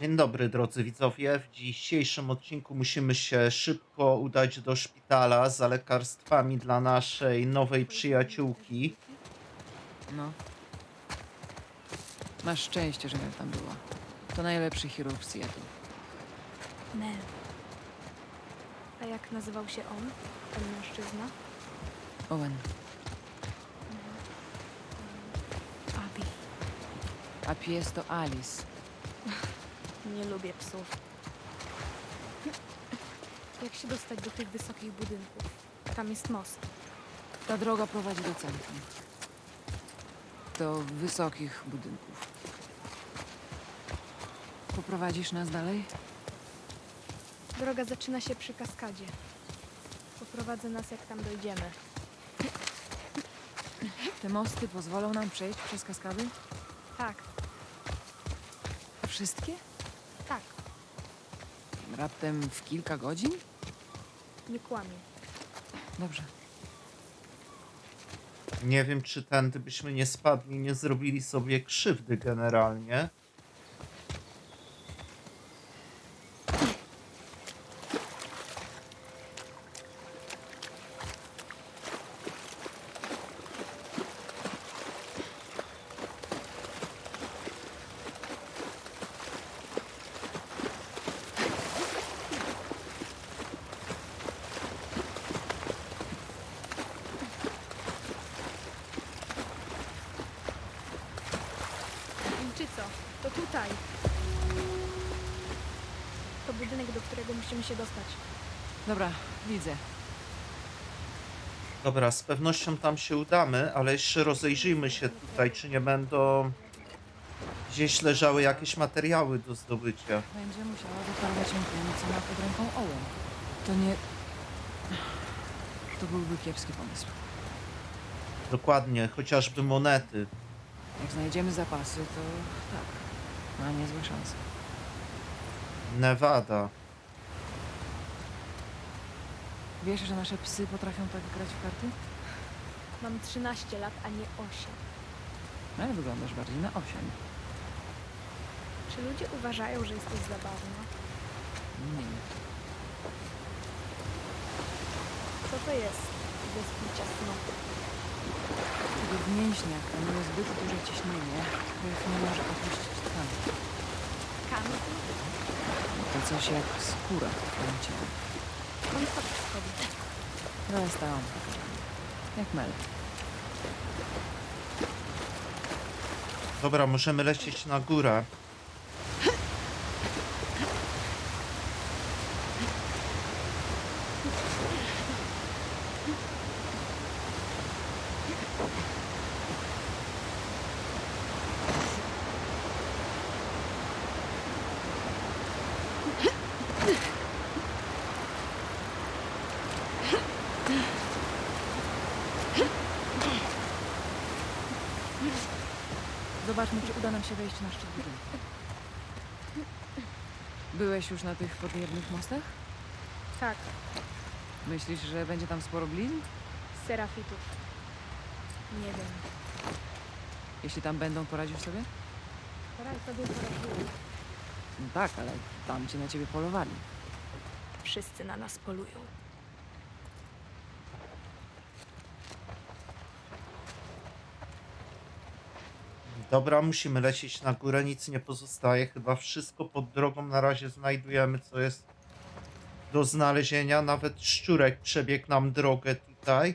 Dzień dobry drodzy widzowie. W dzisiejszym odcinku musimy się szybko udać do szpitala za lekarstwami dla naszej nowej przyjaciółki. No. Masz szczęście, że Mel tam była. To najlepszy chirurg w Seattle. Mel. A jak nazywał się on, ten mężczyzna? Owen. Abi. A pies to Alice. Nie lubię psów. Jak się dostać do tych wysokich budynków? Tam jest most. Ta droga prowadzi do centrum. Do wysokich budynków. Poprowadzisz nas dalej? Droga zaczyna się przy kaskadzie. Poprowadzę nas, jak tam dojdziemy. Te mosty pozwolą nam przejść przez kaskady? Tak, Wszystkie? Raptem w kilka godzin? nie kłamię. Dobrze. Nie wiem, czy tędy byśmy nie spadli, nie zrobili sobie krzywdy generalnie. Czy co? To tutaj. To budynek, do którego musimy się dostać. Dobra, widzę. Dobra, z pewnością tam się udamy, ale jeszcze rozejrzyjmy się tutaj, czy nie będą gdzieś leżały jakieś materiały do zdobycia. Będzie musiała wyparować rękami, co ma pod ręką Owen. To nie... To byłby kiepski pomysł. Dokładnie, chociażby monety. Jak znajdziemy zapasy, to tak, ma niezłe szanse. Nevada. Wiesz, że nasze psy potrafią tak grać w karty? Mam 13 lat, a nie 8. No, Ale wyglądasz bardziej na 8. Czy ludzie uważają, że jesteś zabawna? Nie. Co to jest? Bez picia snu. W mięśniach panuje zbyt duże ciśnienie, krew nie może opuścić tkanki. Kamil? To coś jak skóra w twoim ciele. To. No ta on. Jak Mel. Dobra, możemy lecieć na górę. Zobaczmy, czy uda nam się wejść na szczyt budynku. Byłeś już na tych podniebnych mostach? Tak, Myślisz, że będzie tam sporo blizn? serafitów. Nie wiem. Jeśli tam będą, poradzisz sobie? Raj sobie poradziły. No tak, ale tam ci na ciebie polowali. Wszyscy na nas polują. Dobra, musimy lecieć na górę, nic nie pozostaje. Chyba wszystko pod drogą na razie znajdujemy, co jest do znalezienia. Nawet szczurek przebiegł nam drogę tutaj.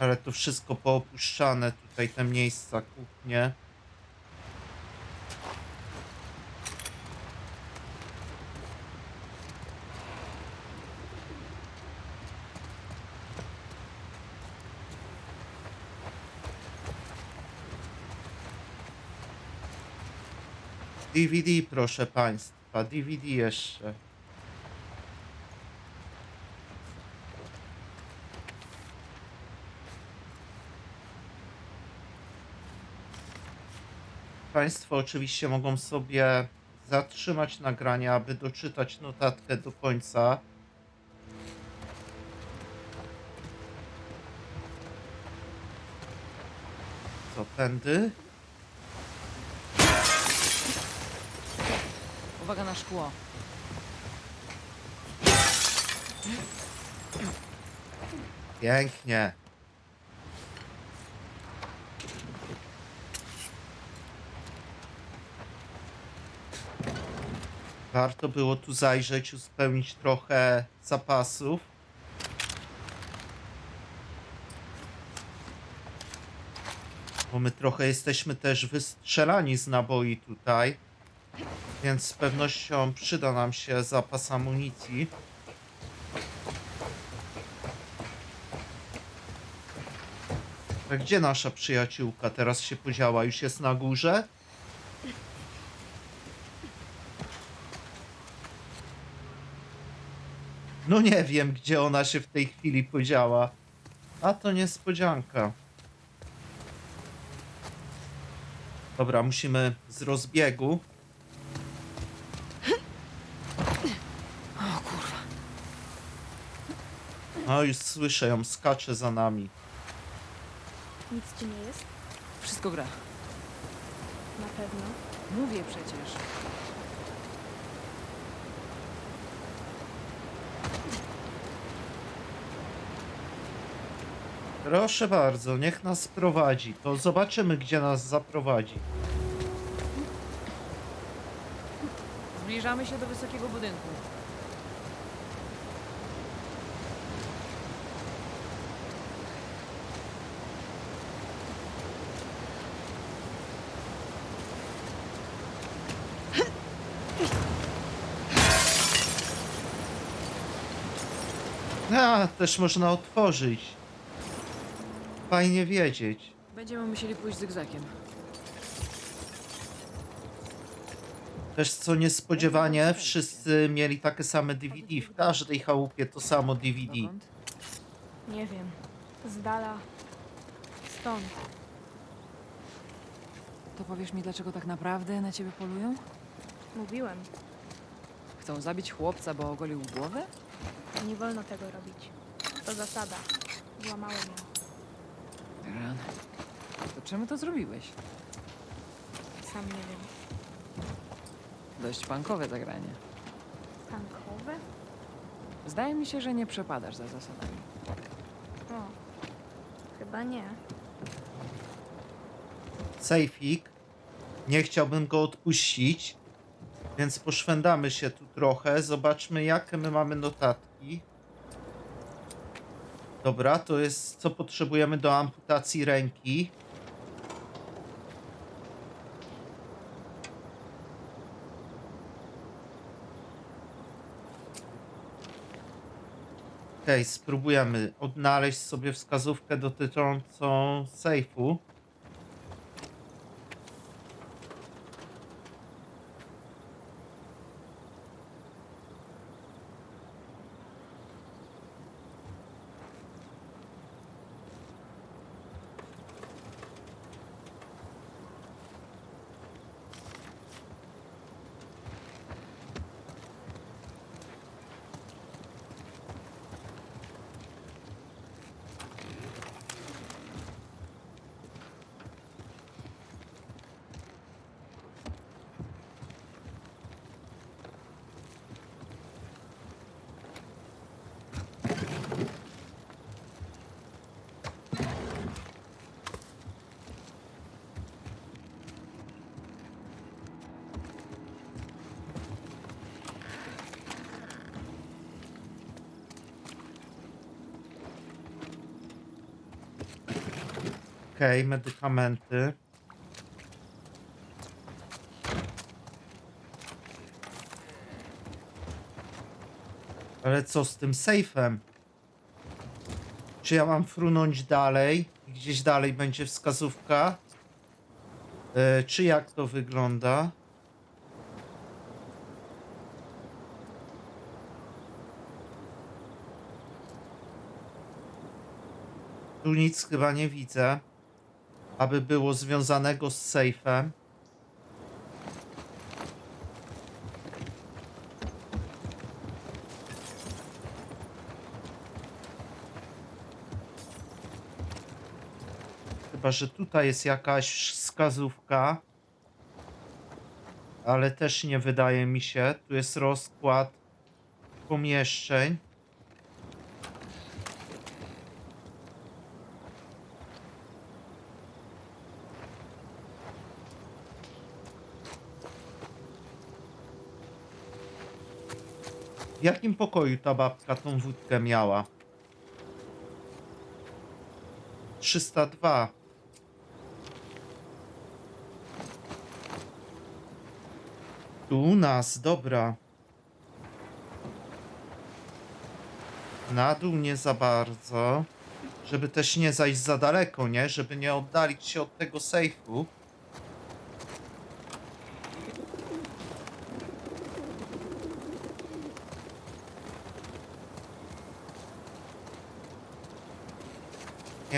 Ale to wszystko poopuszczane tutaj, te miejsca, kuchnie. DVD, proszę państwa, DVD jeszcze. Państwo oczywiście mogą sobie zatrzymać nagranie, aby doczytać notatkę do końca. Co, tędy? Uwaga na szkło. Pięknie. Warto było tu zajrzeć, uzupełnić trochę zapasów. Bo my trochę jesteśmy też wystrzelani z naboi tutaj. Więc z pewnością przyda nam się zapas amunicji. Gdzie nasza przyjaciółka teraz się podziała? Już jest na górze? No nie wiem, gdzie ona się w tej chwili podziała. A to niespodzianka. Dobra, musimy z rozbiegu. O kurwa. No już słyszę ją, skacze za nami. Nic ci nie jest? Wszystko gra. Na pewno. Mówię przecież. Proszę bardzo, niech nas prowadzi. To zobaczymy, gdzie nas zaprowadzi. Zbliżamy się do wysokiego budynku. A, też można otworzyć. Fajnie wiedzieć. Będziemy musieli pójść zygzakiem. Też co niespodziewanie, wszyscy mieli takie same DVD. W każdej chałupie to samo DVD. Dokąd? Nie wiem. Z dala. Stąd. To powiesz mi, dlaczego tak naprawdę na ciebie polują? Mówiłem. Chcą zabić chłopca, bo ogolił głowę? Nie wolno tego robić. To zasada. Złamałem ją. Ran. To czemu to zrobiłeś? Sam nie wiem. Dość pankowe zagranie. Tankowe? Zdaje mi się, że nie przepadasz za zasadami. O. Chyba nie. Sejfik. Nie chciałbym go odpuścić. Więc poszwędamy się tu trochę. Zobaczmy, jakie my mamy notatki. Dobra, to jest co potrzebujemy do amputacji ręki. Okej, spróbujemy odnaleźć sobie wskazówkę dotyczącą sejfu. Okej, medykamenty. Ale co z tym sejfem? Czy ja mam frunąć dalej? Gdzieś dalej będzie wskazówka? E, czy jak to wygląda? Tu nic chyba nie widzę, aby było związanego z sejfem. Chyba, że tutaj jest jakaś wskazówka, ale też nie wydaje mi się. Tu jest rozkład pomieszczeń. Jakim pokoju ta babka tą wódkę miała? 302. Tu u nas, dobra. Na dół nie za bardzo. Żeby też nie zajść za daleko, nie? Żeby nie oddalić się od tego sejfu.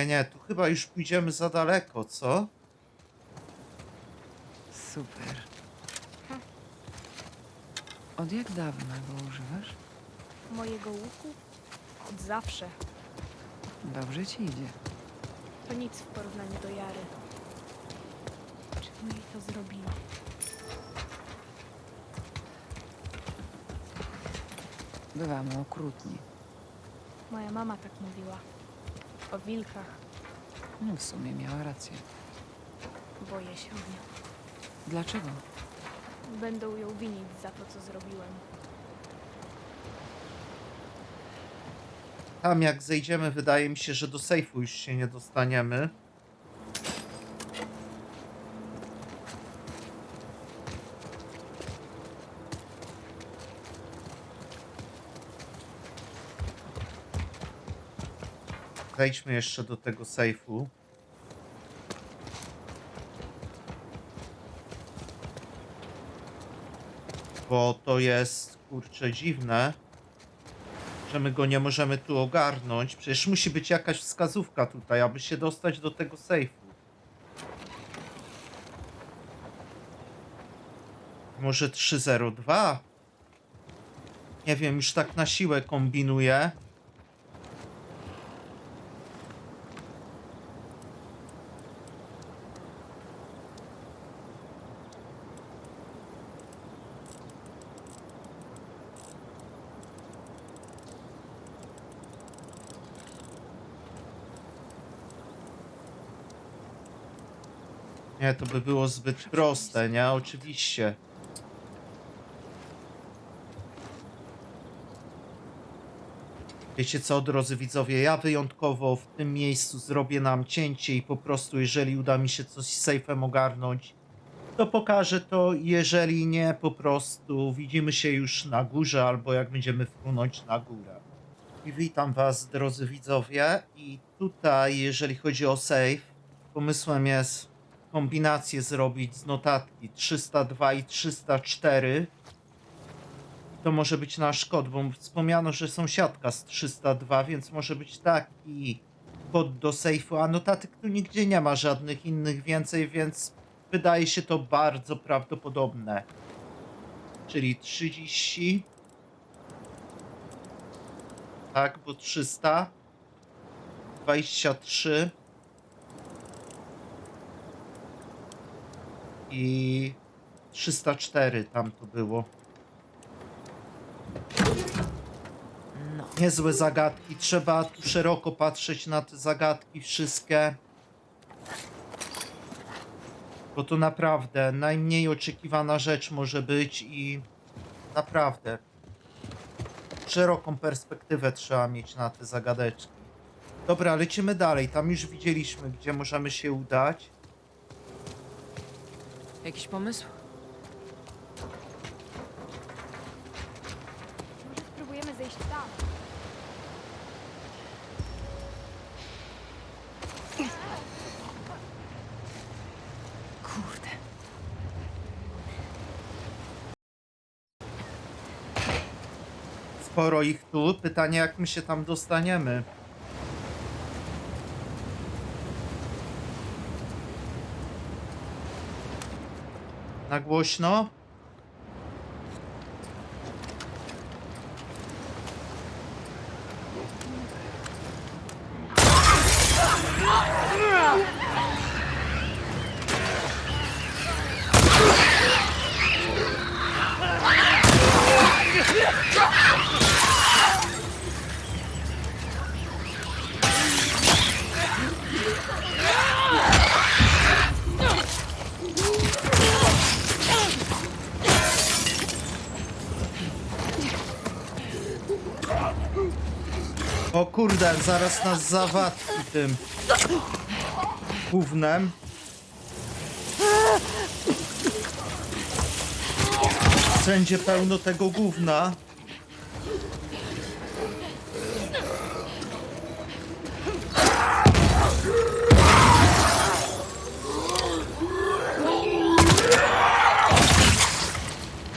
Nie, nie, tu chyba już pójdziemy za daleko, co? Super. Od jak dawna go używasz? Mojego łuku? Od zawsze. Dobrze ci idzie. To nic w porównaniu do Jary. Czemu jej to zrobiła? Bywamy okrutni. Moja mama tak mówiła. O wilkach. No w sumie miała rację. Boję się o nią. Dlaczego? Będą ją winić za to, co zrobiłem. Tam jak zejdziemy, wydaje mi się, że do sejfu już się nie dostaniemy. Wejdźmy jeszcze do tego sejfu. Bo to jest, kurczę, dziwne że my go nie możemy tu ogarnąć. Przecież musi być jakaś wskazówka tutaj, aby się dostać do tego sejfu. Może 302? Nie wiem, już tak na siłę kombinuję. Nie, to by było zbyt proste, nie? Oczywiście. Wiecie co, drodzy widzowie, ja wyjątkowo w tym miejscu zrobię nam cięcie i po prostu, jeżeli uda mi się coś z sejfem ogarnąć, to pokażę to. Jeżeli nie, po prostu widzimy się już na górze, albo jak będziemy wpłynąć na górę. I witam was, drodzy widzowie. I tutaj, jeżeli chodzi o save, pomysłem jest kombinację zrobić z notatki 302 i 304. To może być nasz kod, bo wspomniano, że sąsiadka z 302, więc może być taki kod do sejfu, a notatek tu nigdzie nie ma żadnych innych więcej, więc wydaje się to bardzo prawdopodobne. Czyli 30. Tak, bo 300. 23. i 304 tam to było. No. Niezłe zagadki. Trzeba tu szeroko patrzeć na te zagadki wszystkie. Bo to naprawdę najmniej oczekiwana rzecz może być i naprawdę szeroką perspektywę trzeba mieć na te zagadeczki. Dobra, lecimy dalej. Tam już widzieliśmy, gdzie możemy się udać. Jakiś pomysł? Może spróbujemy zejść tam. Kurde. Sporo ich tu. Pytanie, jak my się tam dostaniemy. Na głośno? Kurde, zaraz nas zawatki tym gównem. Wszędzie pełno tego gówna.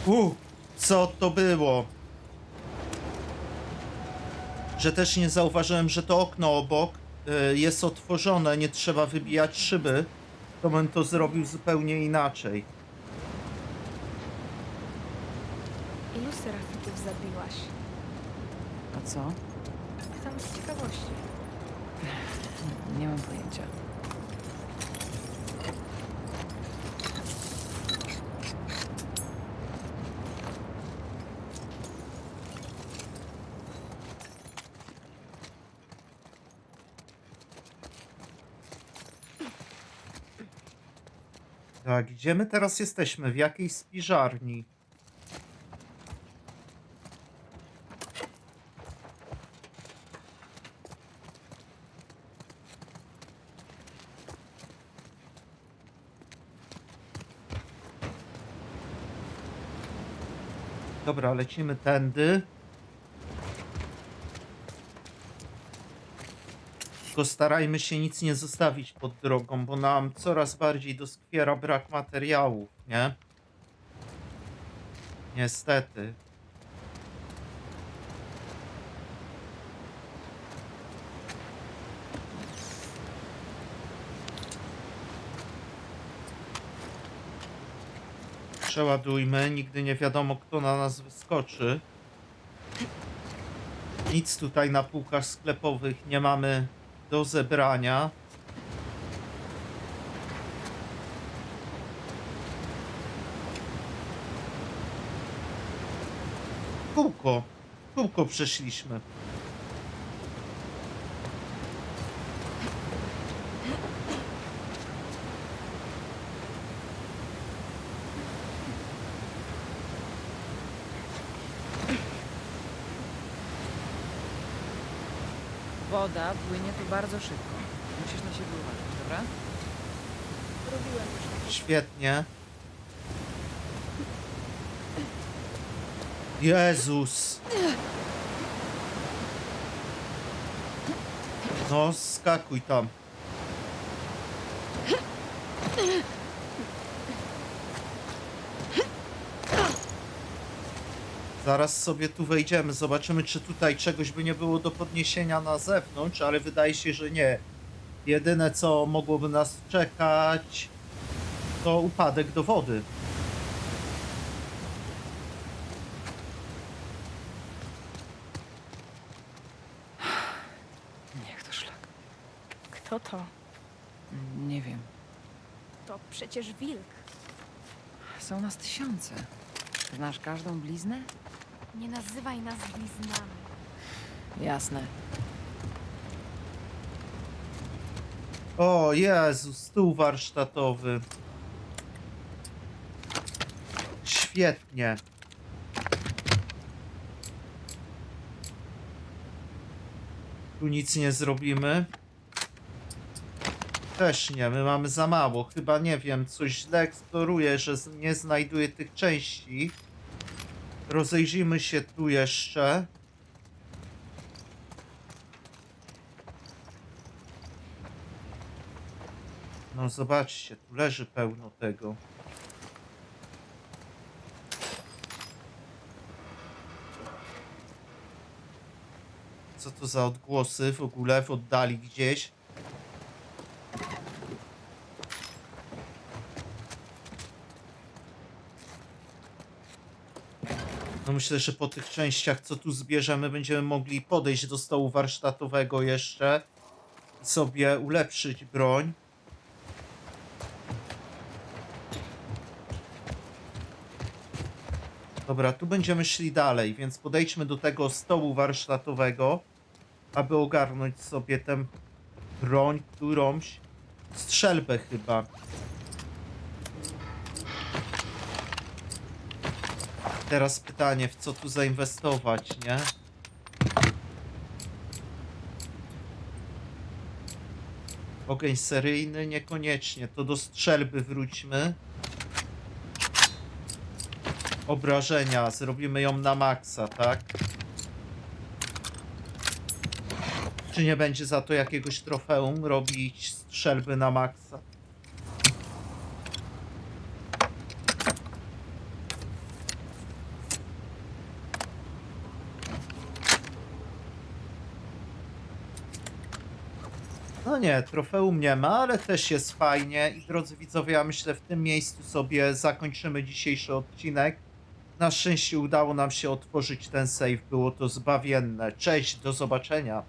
U, co to było? Że też nie zauważyłem, że to okno obok y, jest otworzone, nie trzeba wybijać szyby. To bym to zrobił zupełnie inaczej. Ilu serafitów zabiłaś? A co? Tam z ciekawości. Nie mam pojęcia. Tak, gdzie my teraz jesteśmy? W jakiej spiżarni? Dobra, lecimy tędy. Tylko starajmy się nic nie zostawić pod drogą, bo nam coraz bardziej doskwiera brak materiałów, nie? Niestety. Przeładujmy, nigdy nie wiadomo kto na nas wyskoczy. Nic tutaj na półkach sklepowych nie mamy do zebrania. Kółko. Kółko przeszliśmy. Woda płynie tu bardzo szybko. Musisz na siebie uważać, dobra? Robiłem już takie. Świetnie. Jezus. No, skakuj tam. Zaraz sobie tu wejdziemy, zobaczymy czy tutaj czegoś by nie było do podniesienia na zewnątrz, ale wydaje się, że nie. Jedyne co mogłoby nas czekać to upadek do wody. Niech to szlak. Kto to? Nie wiem. To przecież wilk. Są nas tysiące. Znasz każdą bliznę? Nie nazywaj nas bliznami. Jasne. O Jezu, stół warsztatowy. Świetnie. Tu nic nie zrobimy. Też nie, my mamy za mało. Chyba nie wiem, coś źle eksploruję, że nie znajduję tych części. Rozejrzyjmy się tu jeszcze. No zobaczcie, tu leży pełno tego. Co to za odgłosy w ogóle w oddali gdzieś? Myślę, że po tych częściach, co tu zbierzemy, będziemy mogli podejść do stołu warsztatowego jeszcze i sobie ulepszyć broń. Dobra, tu będziemy szli dalej, więc podejdźmy do tego stołu warsztatowego, aby ogarnąć sobie tę broń, którąś strzelbę chyba. teraz pytanie, w co tu zainwestować, nie? Ogień seryjny niekoniecznie, to do strzelby wróćmy. Obrażenia, zrobimy ją na maksa, tak? Czy nie będzie za to jakiegoś trofeum robić strzelby na maksa? Nie, trofeum nie ma, ale też jest fajnie. I drodzy widzowie, ja myślę w tym miejscu sobie zakończymy dzisiejszy odcinek. Na szczęście udało nam się otworzyć ten save, było to zbawienne. Cześć, do zobaczenia.